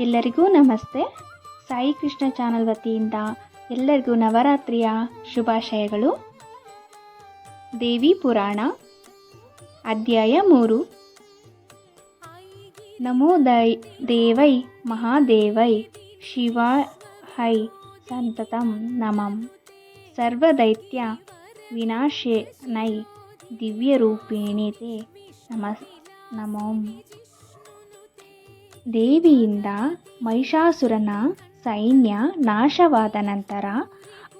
ಎಲ್ಲರಿಗೂ ನಮಸ್ತೆ. ಸಾಯಿ ಕೃಷ್ಣ ಚಾನಲ್ ವತಿಯಿಂದ ಎಲ್ಲರಿಗೂ ನವರಾತ್ರಿಯ ಶುಭಾಶಯಗಳು. ದೇವಿ ಪುರಾಣ, ಅಧ್ಯಾಯ ಮೂರು. ನಮೋ ದೈ ದೇವೈ ಮಹಾದೇವೈ ಶಿವ ಹೈ ಸಂತತಂ ನಮಂ. ಸರ್ವದೈತ್ಯ ವಿನಾಶೇನೈ ದಿವ್ಯರೂಪಿಣಿ ತೇ ನಮಸ್, ನಮೋಂ. ದೇವಿಯಿಂದ ಮಹಿಷಾಸುರನ ಸೈನ್ಯ ನಾಶವಾದ ನಂತರ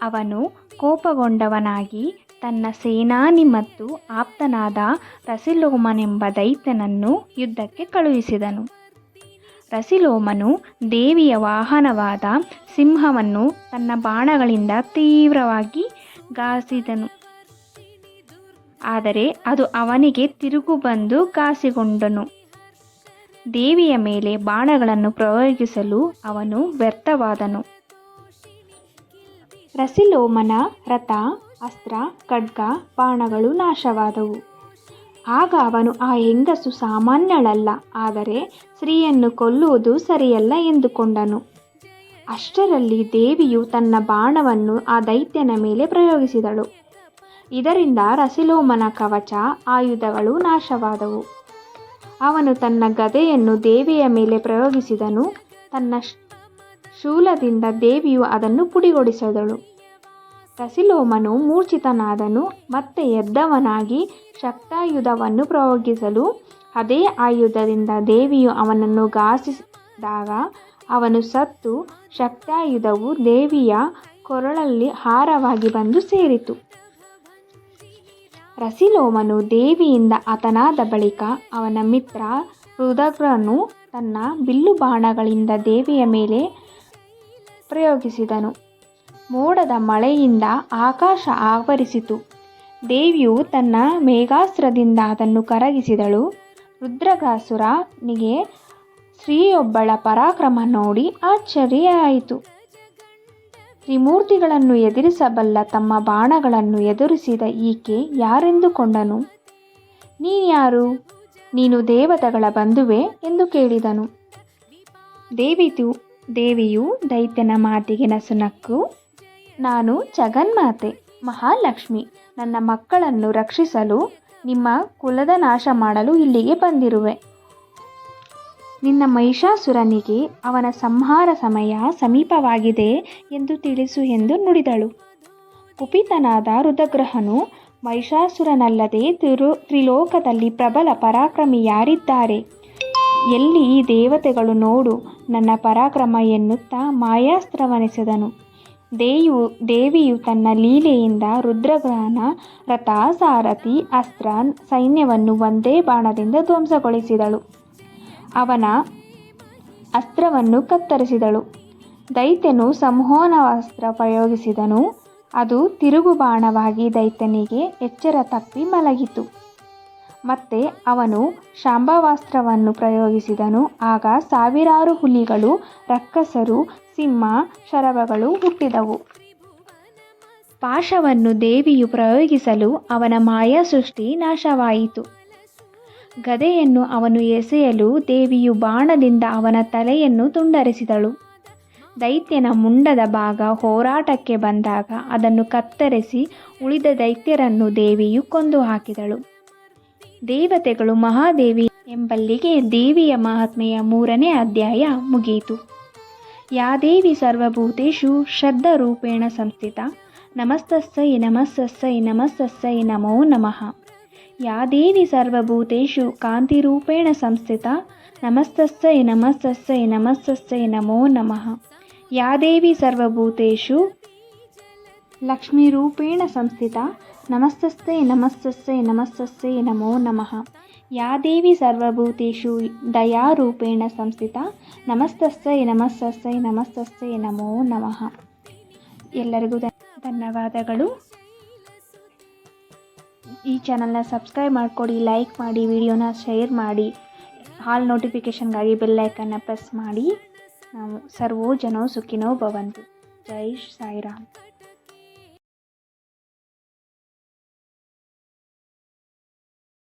ಅವನು ಕೋಪಗೊಂಡವನಾಗಿ ತನ್ನ ಸೇನಾನಿ ಮತ್ತು ಆಪ್ತನಾದ ರಸಿಲೋಮನೆಂಬ ದೈತ್ಯನನ್ನು ಯುದ್ಧಕ್ಕೆ ಕಳುಹಿಸಿದನು. ರಸಿಲೋಮನು ದೇವಿಯ ವಾಹನವಾದ ಸಿಂಹವನ್ನು ತನ್ನ ಬಾಣಗಳಿಂದ ತೀವ್ರವಾಗಿ ಗಾಸಿದನು ಆದರೆ ಅದು ಅವನಿಗೆ ತಿರುಗು ಬಂದು ಗಾಸಿಗೊಂಡನು ದೇವಿಯ ಮೇಲೆ ಬಾಣಗಳನ್ನು ಪ್ರಯೋಗಿಸಲು ಅವನು ವ್ಯರ್ಥವಾದನು. ರಸಿಲೋಮನ ರಥ, ಅಸ್ತ್ರ, ಖಡ್ಗ, ಬಾಣಗಳು ನಾಶವಾದವು. ಆಗ ಅವನು ಆ ಹೆಂಗಸು ಸಾಮಾನ್ಯಳಲ್ಲ, ಆದರೆ ಸ್ತ್ರೀಯನ್ನು ಕೊಲ್ಲುವುದು ಸರಿಯಲ್ಲ ಎಂದುಕೊಂಡನು. ಅಷ್ಟರಲ್ಲಿ ದೇವಿಯು ತನ್ನ ಬಾಣವನ್ನು ಆ ದೈತ್ಯನ ಮೇಲೆ ಪ್ರಯೋಗಿಸಿದಳು. ಇದರಿಂದ ರಸಿಲೋಮನ ಕವಚ, ಆಯುಧಗಳು ನಾಶವಾದವು. ಅವನು ತನ್ನ ಗದೆಯನ್ನು ದೇವಿಯ ಮೇಲೆ ಪ್ರಯೋಗಿಸಿದನು. ತನ್ನ ಶೂಲದಿಂದ ದೇವಿಯು ಅದನ್ನು ಪುಡಿಗೊಡಿಸಿದಳು. ರಸಿಲೋಮನು ಮೂರ್ಛಿತನಾದನು ಮತ್ತೆ ಎದ್ದವನಾಗಿ ಶಕ್ತಾಯುಧವನ್ನು ಪ್ರಯೋಗಿಸಲು. ಅದೇ ಆಯುಧದಿಂದ ದೇವಿಯು ಅವನನ್ನು ಘಾಸಿಸಿದಾಗ ಅವನು ಸತ್ತು. ಶಕ್ತಾಯುಧವು ದೇವಿಯ ಕೊರಳಲ್ಲಿ ಹಾರವಾಗಿ ಬಂದು ಸೇರಿತು. ರಸಿಲೋಮನು ದೇವಿಯಿಂದ ಹತನಾದ ಬಳಿಕ ಅವನ ಮಿತ್ರ ರುದಗ್ರನು ತನ್ನ ಬಿಲ್ಲು ಬಾಣಗಳಿಂದ ದೇವಿಯ ಮೇಲೆ ಪ್ರಯೋಗಿಸಿದನು. ಮೋಡದ ಮಳೆಯಿಂದ ಆಕಾಶ ಆವರಿಸಿತು. ದೇವಿಯು ತನ್ನ ಮೇಘಾಸ್ತ್ರದಿಂದ ಅದನ್ನು ಕರಗಿಸಿದಳು. ರುದ್ರಗಾಸುರನಿಗೆ ಸ್ತ್ರೀಯೊಬ್ಬಳ ಪರಾಕ್ರಮ ನೋಡಿ ಆಶ್ಚರ್ಯ ತ್ರಿಮೂರ್ತಿಗಳನ್ನು ಎದುರಿಸಬಲ್ಲ ತಮ್ಮ ಬಾಣಗಳನ್ನು ಎದುರಿಸಿದ ಈಕೆ ಯಾರೆಂದುಕೊಂಡನು ನೀನ್ಯಾರು ನೀನು ದೇವತೆಗಳ ಬಂಧುವೆ ಎಂದು ಕೇಳಿದನು. ದೇವಿತು, ದೇವಿಯು ದೈತ್ಯನ ಮಾತಿಗೆ ನಸುನಕ್ಕು ನಾನು ಜಗನ್ಮಾತೆ, ಮಹಾಲಕ್ಷ್ಮಿ, ನನ್ನ ಮಕ್ಕಳನ್ನು ರಕ್ಷಿಸಲು ನಿಮ್ಮ ಕುಲದ ನಾಶ ಮಾಡಲು ಇಲ್ಲಿಗೆ ಬಂದಿರುವೆ. ನಿನ್ನ ಮಹಿಷಾಸುರನಿಗೆ ಅವನ ಸಂಹಾರ ಸಮಯ ಸಮೀಪವಾಗಿದೆ ಎಂದು ತಿಳಿಸು ಎಂದು ನುಡಿದಳು. ಕುಪಿತನಾದ ರುದ್ರಗ್ರಹನು ಮಹಿಷಾಸುರನಲ್ಲದೆ ತಿರು ತ್ರಿಲೋಕದಲ್ಲಿ ಪ್ರಬಲ ಪರಾಕ್ರಮಿ ಯಾರಿದ್ದಾರೆ? ಎಲ್ಲಿ ಈ ದೇವತೆಗಳು ನೋಡು, ನನ್ನ ಪರಾಕ್ರಮ ಎನ್ನುತ್ತಾ ಮಾಯಾಸ್ತ್ರವನಿಸಿದನು. ದೇಯು, ದೇವಿಯು ತನ್ನ ಲೀಲೆಯಿಂದ ರುದ್ರಗ್ರಹನ ರಥ ಸಾರಥಿ ಅಸ್ತ್ರ ಸೈನ್ಯವನ್ನು ಒಂದೇ ಬಾಣದಿಂದ ಧ್ವಂಸಗೊಳಿಸಿದಳು. ಅವನ ಅಸ್ತ್ರವನ್ನು ಕತ್ತರಿಸಿದಳು. ದೈತ್ಯನು ಸಂಹೋನವಾಸ್ತ್ರ ಪ್ರಯೋಗಿಸಿದನು. ಅದು ತಿರುಗು ಬಾಣವಾಗಿ ದೈತ್ಯನಿಗೆ ಎಚ್ಚರ ತಪ್ಪಿ ಮಲಗಿತು. ಮತ್ತೆ ಅವನು ಶಾಂಭವಾಸ್ತ್ರವನ್ನು ಪ್ರಯೋಗಿಸಿದನು. ಆಗ ಸಾವಿರಾರು ಹುಲಿಗಳು ರಕ್ಕಸರು ಸಿಂಹ ಶರಭಗಳು ಹುಟ್ಟಿದವು. ಪಾಶವನ್ನು ದೇವಿಯು ಪ್ರಯೋಗಿಸಲು ಅವನ ಮಾಯಾ ಸೃಷ್ಟಿ ನಾಶವಾಯಿತು. ಗದೆಯನ್ನು ಅವನು ಎಸೆಯಲು ದೇವಿಯು ಬಾಣದಿಂದ ಅವನ ತಲೆಯನ್ನು ತುಂಡರಿಸಿದಳು. ದೈತ್ಯನ ಮುಂಡದ ಭಾಗ ಹೋರಾಟಕ್ಕೆ ಬಂದಾಗ ಅದನ್ನು ಕತ್ತರಿಸಿ ಉಳಿದ ದೈತ್ಯರನ್ನು ದೇವಿಯು ಕೊಂದು ಹಾಕಿದಳು ದೇವತೆಗಳು ಮಹಾದೇವಿ ಎಂಬಲ್ಲಿಗೆ ದೇವಿಯ ಮಹಾತ್ಮೆಯ ಮೂರನೇ ಅಧ್ಯಾಯ ಮುಗಿಯಿತು ಯಾದೇವಿ ಸರ್ವಭೂತೇಶು ಶ್ರದ್ಧರೂಪೇಣ ಸಂಸ್ಥಿತ. ನಮಸ್ತಸ್ಸೈ ನಮಸ್ತಸ್ಸೈ ನಮಸ್ತಸ್ಸೈ ನಮೋ ನಮಃ. ಯಾ ದೇವಿ ಸರ್ವಭೂತೇಷು ಕಾಂತಿರೂಪೇಣ ಸಂಸ್ಥಿತ ನಮಸ್ತಸ್ಸೈ ನಮಸ್ತಸ್ಸೈ ನಮಸ್ತಸ್ಸೈ ನಮೋ ನಮಃ. ಯಾ ದೇವಿ ಸರ್ವಭೂತೇಷು ಲಕ್ಷ್ಮೀರೂಪೇಣ ಸಂಸ್ಥಿತ ನಮಸ್ತಸ್ಸೈ ನಮಸ್ತಸ್ಸೈ ನಮಸ್ತಸ್ಸೈ ನಮೋ ನಮಃ. ಯಾ ದೇವಿ ಸರ್ವಭೂತೇಷು ದಯಾರೂಪೇಣ ಸಂಸ್ಥಿತ ನಮಸ್ತಸ್ಸೈ ನಮಸ್ತಸ್ಸೈ ನಮಸ್ತಸ್ಸೈ ನಮೋ ನಮಃ. ಎಲ್ಲರಿಗೂ ಧನ್ಯವಾದಗಳು. ಈ ಚಾನಲ್ನ ಸಬ್ಸ್ಕ್ರೈಬ್ ಮಾಡಿಕೊಡಿ ಲೈಕ್ ಮಾಡಿ ವಿಡಿಯೋನ ಶೇರ್ ಮಾಡಿ. ಹಾಲ್ ನೋಟಿಫಿಕೇಷನ್ಗಾಗಿ ಬೆಲ್ಲೈಕನ್ನ ಪ್ರೆಸ್ ಮಾಡಿ. ಸರ್ವೋ ಜನೋ ಸುಖಿನೋ ಭವಂತು. ಜೈ ಸಾಯಿರಾಮ್.